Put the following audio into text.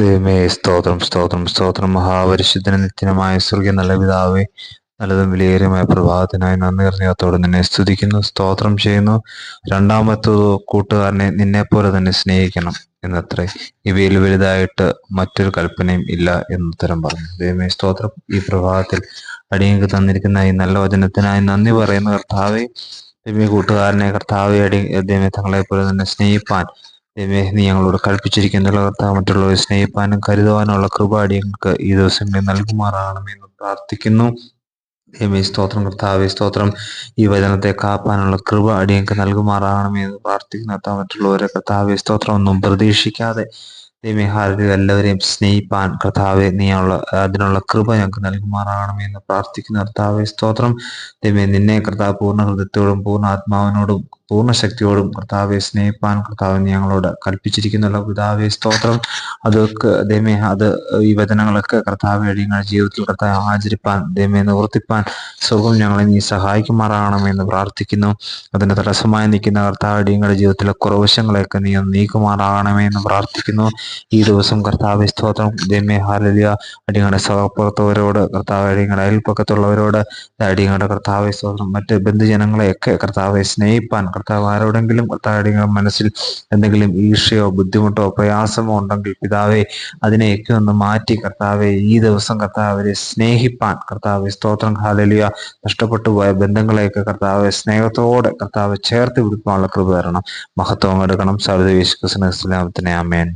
ദൈവമേ സ്തോത്രം സ്തോത്രം സ്തോത്രം. മഹാപരിശുദ്ധന നിത്യനമായ സ്വർഗീയ നല്ല പിതാവേ നല്ലതും വിലയേറിയമായ പ്രഭാതത്തിനായി നന്ദി അറിഞ്ഞത്തോടെ നിന്നെ സ്തുതിക്കുന്നു സ്തോത്രം ചെയ്യുന്നു. രണ്ടാമത്തെ കൂട്ടുകാരനെ നിന്നെ പോലെ തന്നെ സ്നേഹിക്കണം എന്നത്രേ. ഇവയിൽ വലുതായിട്ട് മറ്റൊരു കൽപ്പനയും ഇല്ല എന്നുത്തരം പറഞ്ഞു. ദൈവമേ സ്തോത്രം. ഈ പ്രഭാതത്തിൽ അടിയങ്ങൾക്ക് തന്നിരിക്കുന്ന ഈ നല്ല വചനത്തിനായി നന്ദി പറയുന്ന കർത്താവെ. ദൈവമേ കൂട്ടുകാരനെ കർത്താവെ അടി ദൈവമേ തങ്ങളെ പോലെ തന്നെ സ്നേഹിപ്പാൻ ദൈവമേ നീ ഞങ്ങളോട് കൽപ്പിച്ചിരിക്കുന്ന കർത്താവ് മറ്റുള്ളവരെ സ്നേഹിപ്പാനും കരുതുവാനുള്ള കൃപാടി ഞങ്ങൾക്ക് ഈ ദിവസങ്ങളിൽ നൽകുമാറാകണമെന്ന് പ്രാർത്ഥിക്കുന്നു. ദൈവമേ സ്തോത്രം കർത്താവെ സ്തോത്രം. ഈ വചനത്തെ കാപ്പാനുള്ള കൃപ അടിയങ്ങൾക്ക് നൽകുമാറാകണമേ എന്ന് പ്രാർത്ഥിക്കുന്ന കർത്താവ് മറ്റുള്ളവരെ കർത്താവെ സ്തോത്രം ഒന്നും പ്രതീക്ഷിക്കാതെ. ദൈവമേ ഹാരതി എല്ലാവരെയും സ്നേഹിപ്പാൻ കർത്താവെ നീയുള്ള അതിനുള്ള കൃപ ഞങ്ങൾക്ക് നൽകുമാറാകണമെന്ന് പ്രാർത്ഥിക്കുന്ന കർത്താവെ സ്തോത്രം. ദൈവമേ നിന്നെ കർത്താവ് പൂർണ ഹൃദയത്തോടും പൂർണ ആത്മാവിനോടും പൂർണ ശക്തിയോടും കർത്താവെ സ്നേഹിപ്പാൻ കർത്താവ് ഞങ്ങളോട് കൽപ്പിച്ചിരിക്കുന്നുള്ള പിതാവെ സ്തോത്രം. അതൊക്കെ ദൈവമേ അത് ഈ വചനങ്ങളൊക്കെ കർത്താവ് ഞങ്ങളുടെ ജീവിതത്തിൽ കർത്താവ് ആചരിപ്പാൻ ദൈവമേ നിവർത്തിപ്പാൻ സുഖം ഞങ്ങളെ നീ സഹായിക്കുമാറാകണമെന്ന് പ്രാർത്ഥിക്കുന്നു. അതിന് തടസ്സമായി നിൽക്കുന്ന കർത്താവ് ഞങ്ങളുടെ ജീവിതത്തിലെ കുറവശങ്ങളെയൊക്കെ നീ നീക്കുമാറാകണമെന്ന് പ്രാർത്ഥിക്കുന്നു. ഈ ദിവസം കർത്താവ് സ്തോത്രം. ദൈവമേ ഹാലലിയ അടിയങ്ങളുടെ സഹപ്പുറത്തവരോട് കർത്താവ് ഞങ്ങളുടെ അയൽപ്പക്കത്തുള്ളവരോട് അടിയങ്ങളുടെ കർത്താവെ സ്തോത്രം. മറ്റ് ബന്ധുജനങ്ങളെയൊക്കെ കർത്താവെ സ്നേഹിപ്പാൻ കർത്താവ് ആരോടെങ്കിലും കർത്താവ് മനസ്സിൽ എന്തെങ്കിലും ഈർഷയോ ബുദ്ധിമുട്ടോ പ്രയാസമോ ഉണ്ടെങ്കിൽ പിതാവെ അതിനെയൊക്കെ ഒന്ന് മാറ്റി കർത്താവെ ഈ ദിവസം കർത്താവരെ സ്നേഹിപ്പാൻ കർത്താവ് സ്തോത്രം ഹാലലിയ നഷ്ടപ്പെട്ടു പോയ ബന്ധങ്ങളെയൊക്കെ കർത്താവ് സ്നേഹത്തോടെ കർത്താവ് ചേർത്ത് പിടിക്കാനുള്ള കൃപ തരണം. മഹത്വം എടുക്കണം. സർവദേശ് കൃഷ്ണ ഇസ്ലാമത്തിനെ അമേൻ